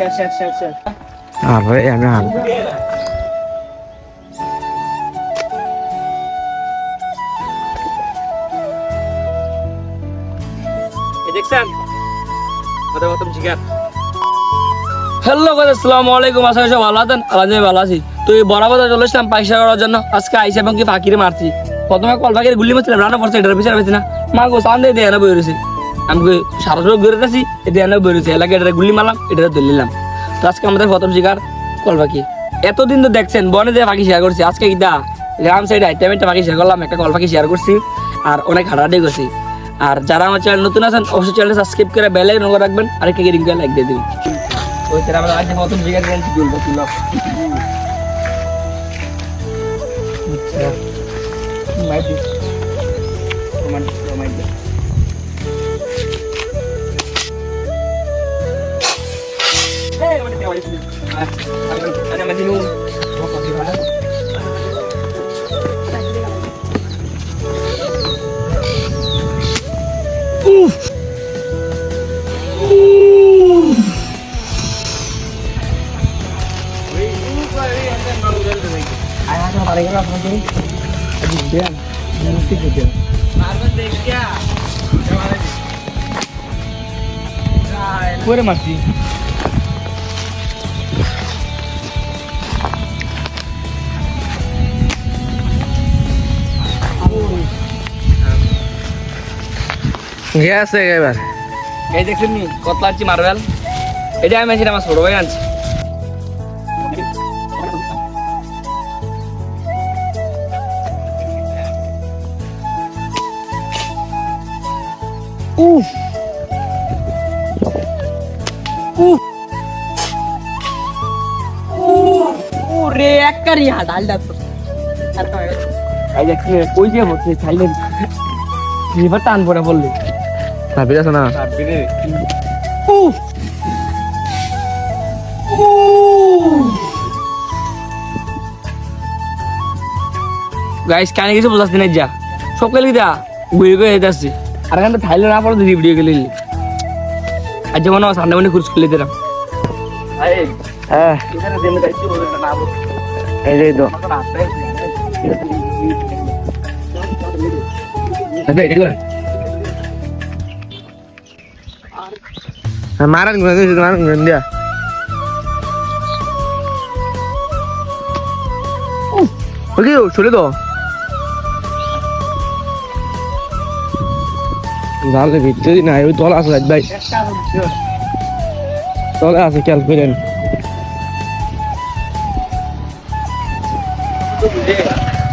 আর এই দেখছেন ওদের মতন জিগার হ্যালো গাইস আসসালামু আলাইকুম আশা করি সব ভালো আছেন? আলহামদুলিল্লাহ ভালো আছি। তো এই বরাবর চলে এসলাম পয়সা করার জন্য। আজকে আইসা এবং কি ফাঁকিরে মারছি। প্রথমে কল ফাঁকিরে গুলি মারছিলাম রান্না করছে এটার পিছনে পেয়েছি না। মা গো সান দিয়ে দেয়া বই রয়েছে। আমি সারা বেরোতে আছি এটা এনে বই রয়েছে এলাকা এটা গুলি মারলাম এটা ধরে নিলাম। তো আজকে আমাদের প্রথম শিকার কল পাখি এতদিন তো দেখছেন, বনে দিয়ে পাখি শেয়ার করছি, আজকে কিটা রাম সাইড আইটেম একটা পাখি শেয়ার করলাম, একটা কল পাখি শেয়ার করছি, আর অনেক হাঁটাহাঁটি করছি। আর যারা আমার চ্যানেল নতুন আছেন, অবশ্যই চ্যানেল সাবস্ক্রাইব করে বেল করে রাখবেন, আর একটা রিং করে লাইক দিয়ে দিবেন। Ada masih nung. Apa gimana? Uh. Where am I seeing? Mati. গেছে এবার এই দেখছেন নি কতলা আনছি মার্বেল এটা আমি আনছি আমার ছোট ভাই আনছি। উফ। উফ। ওরে এককারি হাডালটা তো। এই দেখছেন কই যে হচ্ছে সাইলেন্ট লিভার টান পড়ে বললি। ভাবি আছে না? গাইস কানে কিছু বোঝাচ্ছি না যা। সকালে দা? ঘুরে ঘুরে যেতে আসছি। আর এখানে থাইলে না পড়ে দিদি ভিডিও গেলে আর যেমন আমার সামনে মনে খুঁজ খুলে দিলাম। হ্যাঁ। এই যে তো। মারান গুণ মারান গুণ দিয়া। ওকে চলে তো। জানলে ভিতরে নাই ওই তলা আছে ভাই। তলা আছে খেয়াল করেন।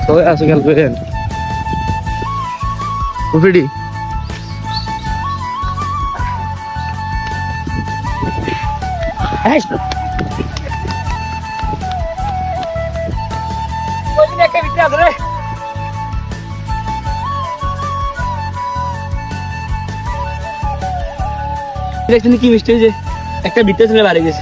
তলা আছে খেয়াল করেন। উফিডি দেখছেন কি মিষ্টি হয়েছে? একটা বিতে ছেলে বাড়ি গেছে।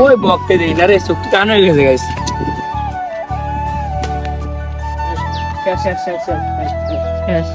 কই বকতে দেই না রে শক্তি টান হয়ে গেছে গাইস শেষ শেষ শেষ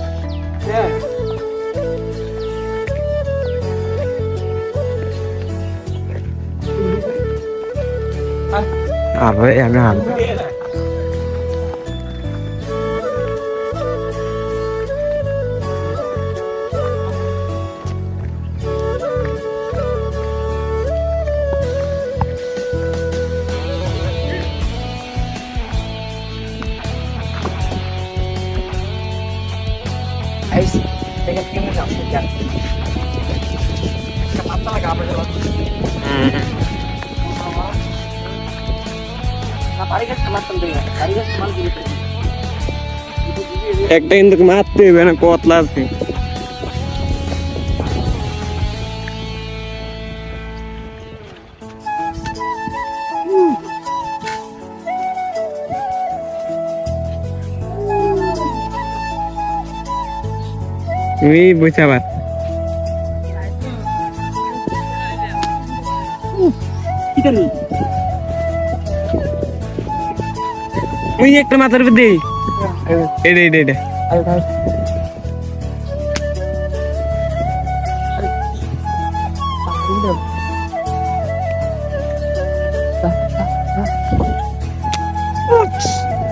শেষ শেষ আর ভাই আমি আর Guys, tengo que irme a একটা কিন্তু মারতে হবে না কতলা আছে তুমি বুঝতে পার ওই একটা মাথার উপর দেই এটা এটা এটা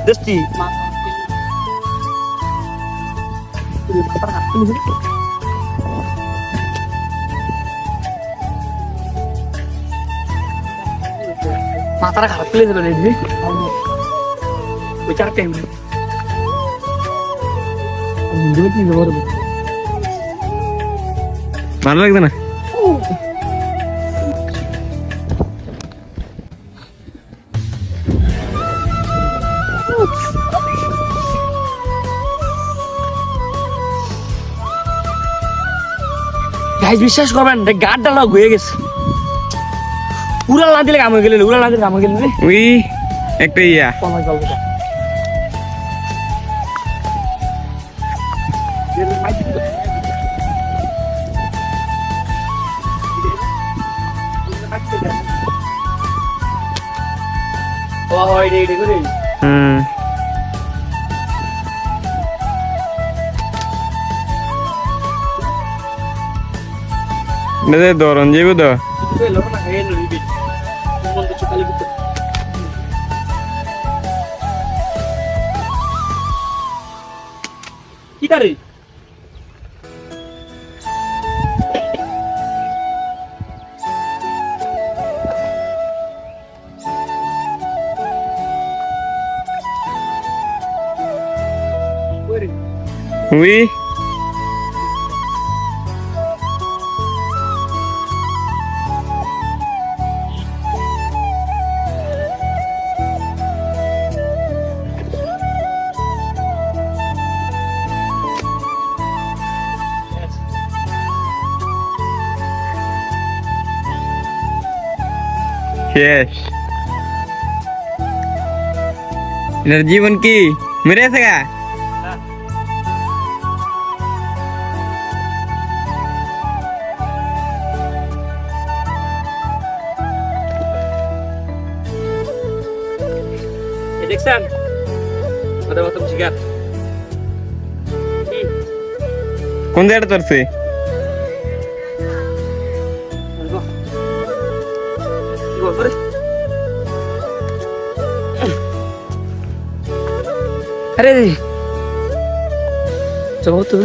দোস্তি মাথাটা খারাপ ফেলে দিল রে ওই চার টাইম ভালো লাগছে না? গাইজ বিশ্বাস করবেন রে গাড় ডালা হয়ে গেছে। উড়াল না দিলে কাম হয়ে গেলে উড়াল না দিলে কাম হয়ে গেলে রে। একটা ইয়া। হুম। এটা ধরন যাব তো? কি করে ওই শেষ এটার জীবন কি মেরে আছে গা কোন জায়গাটা ধরছে আরে চলো তো